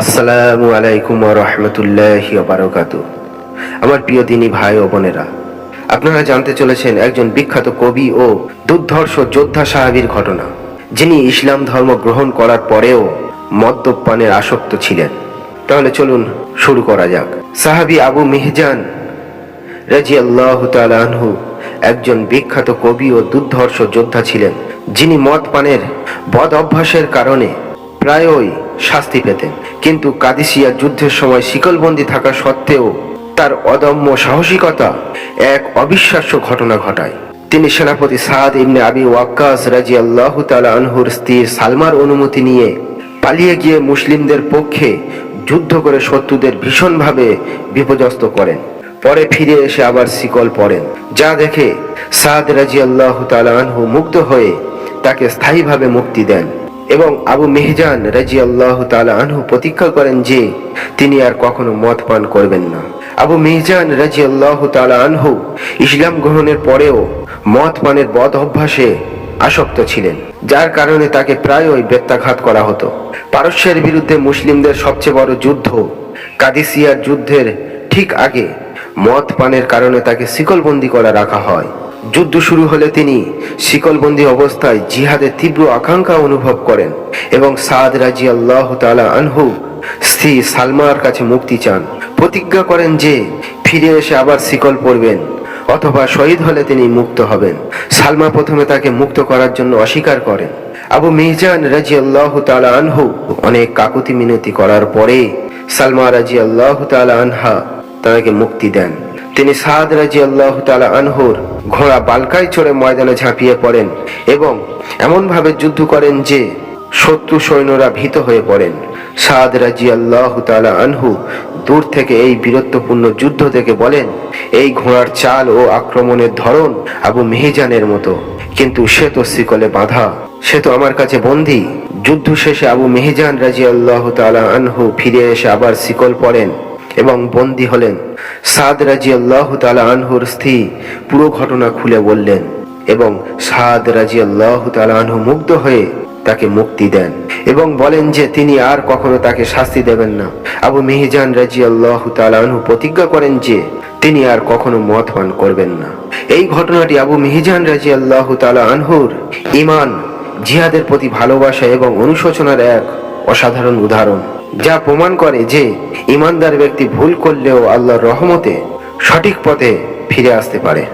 আসসালামু আলাইকুম রহমতুল্লাহ বারকাত আমার প্রিয় দিনী ভাই ও বোনেরা, আপনারা জানতে চলেছেন একজন বিখ্যাত কবি ও দুর্ধর্ষ যোদ্ধা সাহাবীর ঘটনা, যিনি ইসলাম ধর্ম গ্রহণ করার পরেও মদ্যপানের আসক্ত ছিলেন। তাহলে চলুন শুরু করা যাক। সাহাবী আবু মিহজান রাজি আল্লাহ একজন বিখ্যাত কবি ও দুর্ধর্ষ যোদ্ধা ছিলেন, যিনি মদ পানের বদ অভ্যাসের কারণে প্রায়ই শাস্তি পেতেন কিন্তু কাদিসিয়া যুদ্ধের সময় শিকলবন্দি থাকা সত্ত্বেও তার অদম্য সাহসিকতা এক অবিশ্বাস্য ঘটনা ঘটায়। তিনি সেনাপতি সাদ ইবনে আবি ওয়াক্কাস রাজি আল্লাহ আনহুর স্ত্রীর সালমার অনুমতি নিয়ে পালিয়ে গিয়ে মুসলিমদের পক্ষে যুদ্ধ করে শত্রুদের ভীষণভাবে বিপর্যস্ত করেন। পরে ফিরে এসে আবার শিকল পড়েন, যা দেখে সাদ রাজি আল্লাহ আনহু মুগ্ধ হয়ে তাকে স্থায়ীভাবে মুক্তি দেন। এবং আবু মেহজান রাজি আল্লাহ আনহু প্রতিজ্ঞা করেন যে তিনি আর কখনো মদ পান করবেন না। আবু মেহজান রাজি আল্লাহ আনহু ইসলাম গ্রহণের পরেও মদ পানের বদ অভ্যাসে আসক্ত ছিলেন, যার কারণে তাকে প্রায়ই ব্যত্যাঘাত করা হতো। পারস্যের বিরুদ্ধে মুসলিমদের সবচেয়ে বড় যুদ্ধ কাদিসিয়ার যুদ্ধের ঠিক আগে মদ পানের কারণে তাকে শিকলবন্দি করা রাখা হয়। যুদ্ধ শুরু হলে তিনি শিকলবন্দি অবস্থায় জিহাদের তীব্র আকাঙ্ক্ষা অনুভব করেন এবং সাদ রাজি আল্লাহ তালা আনহু, স্ত্রী সালমার কাছে মুক্তি চান। প্রতিজ্ঞা করেন যে ফিরে এসে আবার শিকল পড়বেন অথবা শহীদ হলে তিনি মুক্ত হবেন। সালমা প্রথমে তাকে মুক্ত করার জন্য অস্বীকার করেন। আবু মিহজান রাজি আল্লাহ তালা আনহু অনেক কাকুতি মিনতি করার পরে সালমা রাজি আল্লাহ তালা আনহা তাকে মুক্তি দেন। তিনি সাদ রাজি আল্লাহ তালা আনহুর ঘোড়া বালকায় চড়ে ময়দানে ঝাঁপিয়ে পড়েন এবং এমনভাবে যুদ্ধ করেন যে শত্রু সৈন্যরা ভীত হয়ে পড়েন। সাদ রাজি আল্লাহ তালা আনহু দূর থেকে এই বীরত্বপূর্ণ যুদ্ধ থেকে বলেন, এই ঘোড়ার চাল ও আক্রমণের ধরন আবু মেহিজানের মতো, কিন্তু সে তো শিকলে বাঁধা। সে তো আমার কাছে বন্দী। যুদ্ধ শেষে আবু মেহিজান রাজি আল্লাহ তালা আনহু ফিরে এসে আবার শিকল পড়েন। এবং বন্দী হলেন। সাদ রাজি আল্লাহ তালা আনহুর স্ত্রী পুরো ঘটনা খুলে বললেন এবং সাদ রাজি আল্লাহ তালা আনহু মুগ্ধ হয়ে তাকে মুক্তি দেন এবং বলেন যে তিনি আর কখনো তাকে শাস্তি দেবেন না। আবু মেহিজান রাজি আল্লাহ আনহু প্রতিজ্ঞা করেন যে তিনি আর কখনো মত পান করবেন না। এই ঘটনাটি আবু মেহিজান রাজি আল্লাহ আনহুর ইমান জিহাদের প্রতি ভালোবাসা এবং অনুশোচনার এক অসাধারণ উদাহরণ। যা প্রমাণ করে যে ইমানদার ব্যক্তি ভুল করলেও আল্লাহর রহমতে সঠিক পথে ফিরে আসতে পারে।